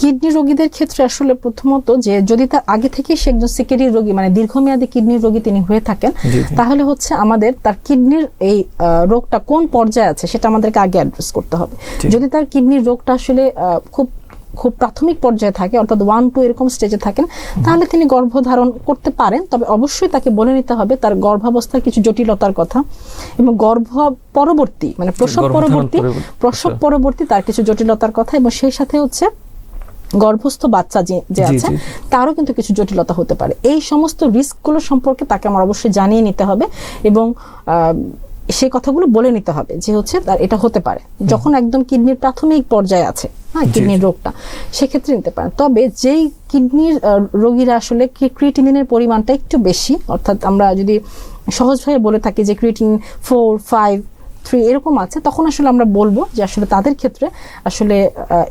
Kidney রোগীদের ক্ষেত্রে আসলে প্রথমত যে যদি তার আগে থেকে সে একজন সিকেডি রোগী মানে দীর্ঘমেয়াদী কিডনির রোগী তিনি হয়ে থাকেন। তাহলে হচ্ছে আমাদের তার কিডনির এই রোগটা কোন পর্যায়ে আছে সেটা আমাদেরকে আগে অ্যাড্রেস করতে হবে। যদি তার কিডনির রোগটা আসলে খুব খুব প্রাথমিক পর্যায়ে থাকে অর্থাৎ ওয়ান টু এরকম স্টেজে থাকেন তাহলে তিনি গর্ভধারণ করতে পারেন। তবে অবশ্যই তাকে বলে নিতে হবে তার গর্ভাবস্থার কিছু জটিলতার কথা এবং গর্ভ পরবর্তী মানে প্রসব পরবর্তী পরবর্তী, প্রসব আচ্ছা। পরবর্তী তার কিছু জটিলতার কথা এবং সেই সাথে হচ্ছে গর্ভস্থ বাচ্চা যে আছে তারও কিন্তু কিছু জটিলতা হতে পারে। এই সমস্ত রিস্কগুলো সম্পর্কে তাকে আমার অবশ্যই জানিয়ে নিতে হবে এবং সেই কথাগুলো বলে নিতে হবে যে হচ্ছে তার এটা হতে পারে। যখন একদম কিডনির প্রাথমিক পর্যায়ে আছে হ্যাঁ কিডনির রোগটা সেক্ষেত্রে নিতে পারেন তবে যেই কিডনির রোগীরা আসলে ক্রিটিনিনের পরিমাণটা একটু বেশি অর্থাৎ আমরা যদি সহজভাবে বলে থাকি যে ক্রিটিন ফোর ফাইভ থ্রি এরকম আছে তখন আসলে আমরা বলব যে আসলে তাদের ক্ষেত্রে আসলে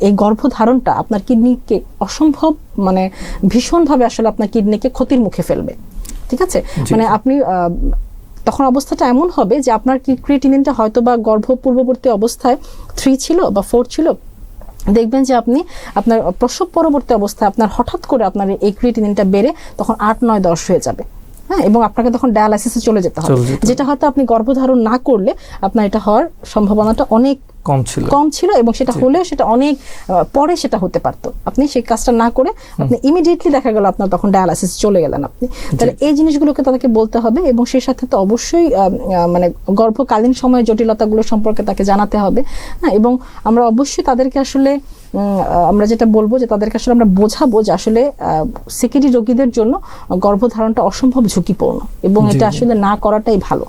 এই গর্ভধারণটা আপনার কিডনিকে অসম্ভব মানে ভীষণভাবে আসলে আপনার কিডনিকে ক্ষতির মুখে ফেলবে। ঠিক আছে? মানে আপনি তখন অবস্থাটা এমন হবে যে আপনার কি ক্রিয়েটিনিনটা হয়তো বা গর্ভ পূর্ববর্তী অবস্থায় থ্রি ছিল বা ফোর ছিল দেখবেন যে আপনি আপনার প্রসব পরবর্তী অবস্থায় আপনার হঠাৎ করে আপনার এই ক্রিয়েটিনিনটা বেড়ে তখন আট নয় দশ হয়ে যাবে। হ্যাঁ এবং আপনাকে তখন ডায়ালাইসিসে চলে যেতে হবে। যেটা হয়তো আপনি গর্ভধারণ না করলে আপনার এটা হওয়ার সম্ভাবনাটা অনেক কম ছিল। কম ছিল এবং সেটা হলেও সেটা অনেক পরে সেটা হতে পারতো। আপনি সেই কাজটা না করে আপনি ইমিডিয়েটলি দেখা গেল আপনার তখন ডায়ালাসিস চলে গেলেন আপনি। তাহলে এই জিনিসগুলোকে তাদেরকে বলতে হবে এবং সেই সাথে তো অবশ্যই মানে গর্ভকালীন সময়ে জটিলতাগুলো সম্পর্কে তাকে জানাতে হবে। হ্যাঁ এবং আমরা অবশ্যই তাদেরকে আসলে আমরা যেটা বলব যে তাদেরকে আসলে আমরা বোঝাবো যে আসলে সিকিডি রোগীদের জন্য গর্ভধারণটা অসম্ভব ঝুঁকিপূর্ণ এবং এটা আসলে না করাটাই ভালো।